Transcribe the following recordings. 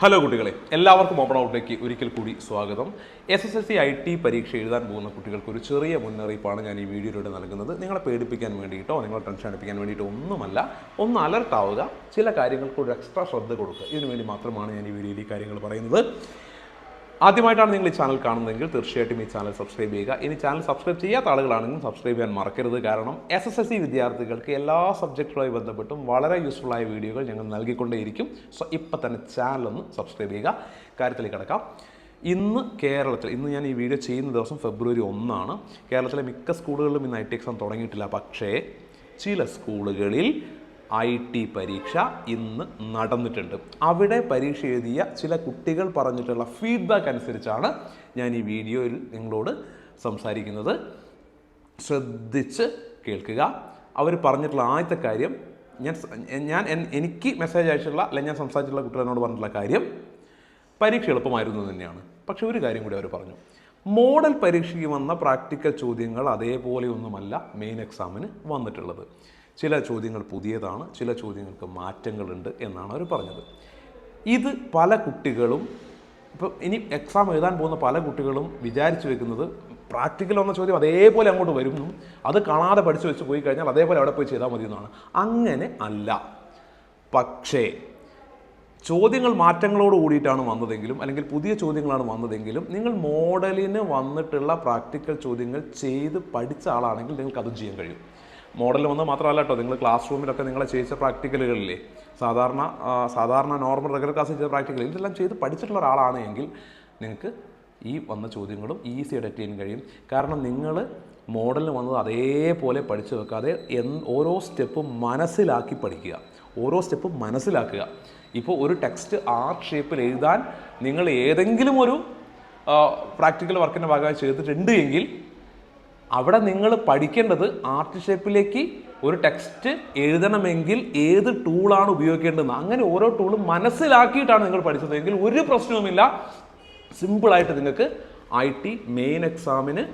Hello കുട്ടികളെ എല്ലാവർക്കും open ഔട്ടിലേക്ക് ഒരിക്കൽ കൂടി സ്വാഗതം. S S L C I T പരീക്ഷ എഴുതാൻ പോകുന്ന കുട്ടികൾക്ക് ഒരു ചെറിയ മുന്നറിയിപ്പാണ് ഞാൻ ഈ വീഡിയോയിലൂടെ നൽകുന്നത്. നിങ്ങളെ പേടിപ്പിക്കാൻ വേണ്ടിയിട്ടോ നിങ്ങളെ ടെൻഷൻ അടിപ്പിക്കാൻ വേണ്ടിയിട്ടോ ഒന്നുമല്ല ഒന്ന് അലർട്ടാവുക ചില കാര്യങ്ങൾക്ക് ഒരു എക്സ്ട്രാ ശ്രദ്ധ കൊടുക്കുക. ഇതിനുവേണ്ടി മാത്രമാണ് ഞാൻ ഈ വീഡിയോയിൽ ഈ കാര്യങ്ങൾ പറയുന്നത്. ആദ്യമായിട്ടാണ് നിങ്ങൾ ഈ ചാനൽ കാണുന്നതെങ്കിൽ തീർച്ചയായിട്ടും ഈ ചാനൽ സബ്സ്ക്രൈബ് ചെയ്യുക. ഇനി ചാനൽ സബ്സ്ക്രൈബ് ചെയ്യാത്ത ആളുകളാണെങ്കിലും സബ്സ്ക്രൈബ് ചെയ്യാൻ മറക്കരുത്. കാരണം എസ് എസ് എസ് സി വിദ്യാർത്ഥികൾക്ക് എല്ലാ സബ്ജക്റ്റുമായി ബന്ധപ്പെട്ടും വളരെ യൂസ്ഫുൾ ആയ വീഡിയോകൾ ഞങ്ങൾ നൽകിക്കൊണ്ടേയിരിക്കും. സോ ഇപ്പം തന്നെ ചാനൽ ഒന്ന് സബ്സ്ക്രൈബ് ചെയ്യുക. കാര്യത്തിലേക്ക് കിടക്കാം. ഇന്ന് കേരളത്തിൽ ഇന്ന് ഞാൻ ഈ വീഡിയോ ചെയ്യുന്ന ദിവസം ഫെബ്രുവരി ഒന്നാണ്. കേരളത്തിലെ മിക്ക സ്കൂളുകളിലും ഇന്ന് ഐ ടി എക്സാം തുടങ്ങിയിട്ടില്ല. പക്ഷേ ചില സ്കൂളുകളിൽ ഐ ടി പരീക്ഷ ഇന്ന് നടന്നിട്ടുണ്ട്. അവിടെ പരീക്ഷ എഴുതിയ ചില കുട്ടികൾ പറഞ്ഞിട്ടുള്ള ഫീഡ്ബാക്ക് അനുസരിച്ചാണ് ഞാൻ ഈ വീഡിയോയിൽ നിങ്ങളോട് സംസാരിക്കുന്നത്. ശ്രദ്ധിച്ച് കേൾക്കുക. അവർ പറഞ്ഞിട്ടുള്ള ആദ്യത്തെ കാര്യം ഞാൻ ഞാൻ എനിക്ക് മെസ്സേജ് അയച്ചിട്ടുള്ള അല്ലെങ്കിൽ ഞാൻ സംസാരിച്ചിട്ടുള്ള കുട്ടികളോട് പറഞ്ഞിട്ടുള്ള കാര്യം പരീക്ഷ എളുപ്പമായിരുന്നു തന്നെയാണ്. പക്ഷെ ഒരു കാര്യം കൂടി അവർ പറഞ്ഞു. മോഡൽ പരീക്ഷയ്ക്ക് വന്ന പ്രാക്ടിക്കൽ ചോദ്യങ്ങൾ അതേപോലെയൊന്നുമല്ല മെയിൻ എക്സാമിന് വന്നിട്ടുള്ളത്. ചില ചോദ്യങ്ങൾ പുതിയതാണ് ചില ചോദ്യങ്ങൾക്ക് മാറ്റങ്ങളുണ്ട് എന്നാണ് അവർ പറഞ്ഞത്. ഇത് പല കുട്ടികളും ഇപ്പം ഇനി എക്സാം എഴുതാൻ പോകുന്ന പല കുട്ടികളും വിചാരിച്ചു വെക്കുന്നത് പ്രാക്ടിക്കൽ വന്ന ചോദ്യം അതേപോലെ അങ്ങോട്ട് വരും. അത് കാണാതെ പഠിച്ചു വെച്ച് പോയി കഴിഞ്ഞാൽ അതേപോലെ അവിടെ പോയി ചെയ്താൽ മതി എന്നാണ്. അങ്ങനെ അല്ല. പക്ഷേ ചോദ്യങ്ങൾ മാറ്റങ്ങളോട് കൂടിയിട്ടാണ് വന്നതെങ്കിലും അല്ലെങ്കിൽ പുതിയ ചോദ്യങ്ങളാണ് വന്നതെങ്കിലും നിങ്ങൾ മോഡലിന് വന്നിട്ടുള്ള പ്രാക്ടിക്കൽ ചോദ്യങ്ങൾ ചെയ്ത് പഠിച്ച ആളാണെങ്കിൽ നിങ്ങൾക്ക് അതും ചെയ്യാൻ കഴിയും. മോഡലിൽ വന്നത് മാത്രമല്ല കേട്ടോ. നിങ്ങൾ ക്ലാസ് റൂമിലൊക്കെ നിങ്ങൾ ചെയ്യിച്ച പ്രാക്ടിക്കലുകളില്ലേ? സാധാരണ സാധാരണ നോർമൽ റെഗുലർ ക്ലാസ് ചെയ്ത പ്രാക്ടിക്കൽ ഇതെല്ലാം ചെയ്ത് പഠിച്ചിട്ടുള്ള ഒരാളാണ് എങ്കിൽ നിങ്ങൾക്ക് ഈ വന്ന ചോദ്യങ്ങളും ഈസി ആയിട്ട് അറ്റൻഡ് ചെയ്യാൻ കഴിയും. കാരണം നിങ്ങൾ മോഡലിന് വന്നത് അതേപോലെ പഠിച്ചു വെക്കാതെ ഓരോ സ്റ്റെപ്പും മനസ്സിലാക്കി പഠിക്കുക. ഓരോ സ്റ്റെപ്പും മനസ്സിലാക്കുക. ഇപ്പോൾ ഒരു ടെക്സ്റ്റ് ആർട്ട് ഷേപ്പിൽ എഴുതാൻ നിങ്ങൾ ഏതെങ്കിലും ഒരു പ്രാക്ടിക്കൽ വർക്കിന്റെ ഭാഗമായി ചെയ്തിട്ടുണ്ട് എങ്കിൽ അവിടെ നിങ്ങൾ പഠിക്കേണ്ടത് ആർട്ട് ഷേപ്പിലേക്ക് ഒരു ടെക്സ്റ്റ് എഴുതണമെങ്കിൽ ഏത് ടൂളാണ് ഉപയോഗിക്കേണ്ടത് അങ്ങനെ ഓരോ ടൂളും മനസ്സിലാക്കിയിട്ടാണ് നിങ്ങൾ പഠിച്ചതെങ്കിൽ ഒരു പ്രശ്നവുമില്ല. സിമ്പിളായിട്ട് നിങ്ങൾക്ക് ഐ ടി മെയിൻ എക്സാമിന്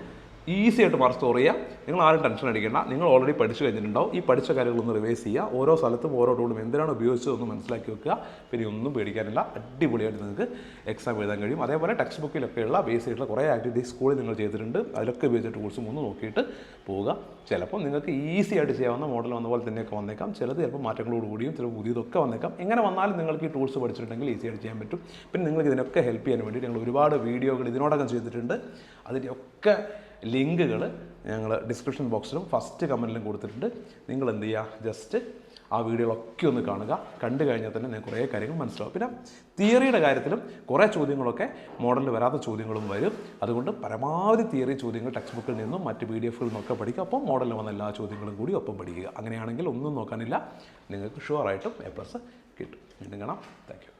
ഈസി ആയിട്ട് മാർക്ക് സ്കോർ ചെയ്യുക നിങ്ങൾ ആരും ടെൻഷൻ അടിക്കേണ്ട. നിങ്ങൾ ഓൾറെഡി പഠിച്ചു കഴിഞ്ഞിട്ടുണ്ടാവും. ഈ പഠിച്ച കാര്യങ്ങളൊന്ന് റിവൈസ് ചെയ്യുക. ഓരോ സ്ഥലത്തും ഓരോ ടൂളും എന്തിനാണ് ഉപയോഗിച്ചതെന്ന് മനസ്സിലാക്കി വെക്കുക. പിന്നെ ഒന്നും പേടിക്കാനില്ല. അടിപൊളിയായിട്ട് നിങ്ങൾക്ക് എക്സാം എഴുതാൻ കഴിയും. അതേപോലെ ടെക്സ്റ്റ് ബുക്കിലൊക്കെയുള്ള ബേസ് ആയിട്ടുള്ള കുറേ ആക്ടിവിറ്റീസ് സ്കൂളിൽ നിങ്ങൾ ചെയ്തിട്ടുണ്ട്. അതിലൊക്കെ ഉപയോഗിച്ച ടൂൾസും ഒന്ന് നോക്കിയിട്ട് പോവുക. ചിലപ്പോൾ നിങ്ങൾക്ക് ഈസി ആയിട്ട് ചെയ്യാവുന്ന മോഡൽ വന്ന പോലെ തന്നെയൊക്കെ വന്നേക്കാം. ചിലത് ചിലപ്പോൾ മാറ്റങ്ങളോട് കൂടിയും ചിലപ്പോൾ പുതിയതൊക്കെ വന്നേക്കാം. എങ്ങനെ വന്നാലും നിങ്ങൾക്ക് ഈ ടൂൾസ് പഠിച്ചിട്ടുണ്ടെങ്കിൽ ഈസി ആയിട്ട് ചെയ്യാൻ പറ്റും. പിന്നെ നിങ്ങൾക്ക് ഇതിനൊക്കെ ഹെൽപ്പ് ചെയ്യാൻ വേണ്ടി ഞങ്ങൾ ഒരുപാട് വീഡിയോകൾ ഇതിനോടകം ചെയ്തിട്ടുണ്ട്. അതിന്റെയൊക്കെ ലിങ്കുകൾ ഞങ്ങൾ ഡിസ്ക്രിപ്ഷൻ ബോക്സിലും ഫസ്റ്റ് കമന്റിലും കൊടുത്തിട്ടുണ്ട്. നിങ്ങൾ എന്ത് ചെയ്യുക ജസ്റ്റ് ആ വീഡിയോകളൊക്കെ ഒന്ന് കാണുക. കണ്ടു കഴിഞ്ഞാൽ തന്നെ ഞാൻ കുറേ കാര്യങ്ങൾ മനസ്സിലാവും. പിന്നെ തിയറിയുടെ കാര്യത്തിലും കുറേ ചോദ്യങ്ങളൊക്കെ മോഡലിൽ വരാത്ത ചോദ്യങ്ങളും വരും. അതുകൊണ്ട് പരമാവധി തിയറി ചോദ്യങ്ങൾ ടെക്സ്റ്റ് ബുക്കിൽ നിന്നും മറ്റ് പി ഡി എഫുകളിൽ നിന്നൊക്കെ പഠിക്കുക. അപ്പോൾ മോഡലിൽ വന്ന എല്ലാ ചോദ്യങ്ങളും കൂടി ഒപ്പം പഠിക്കുക. അങ്ങനെയാണെങ്കിൽ ഒന്നും നോക്കാനില്ല. നിങ്ങൾക്ക് ഷുവറായിട്ടും എ പ്ലസ് കിട്ടും. വീണ്ടും കാണാം. താങ്ക്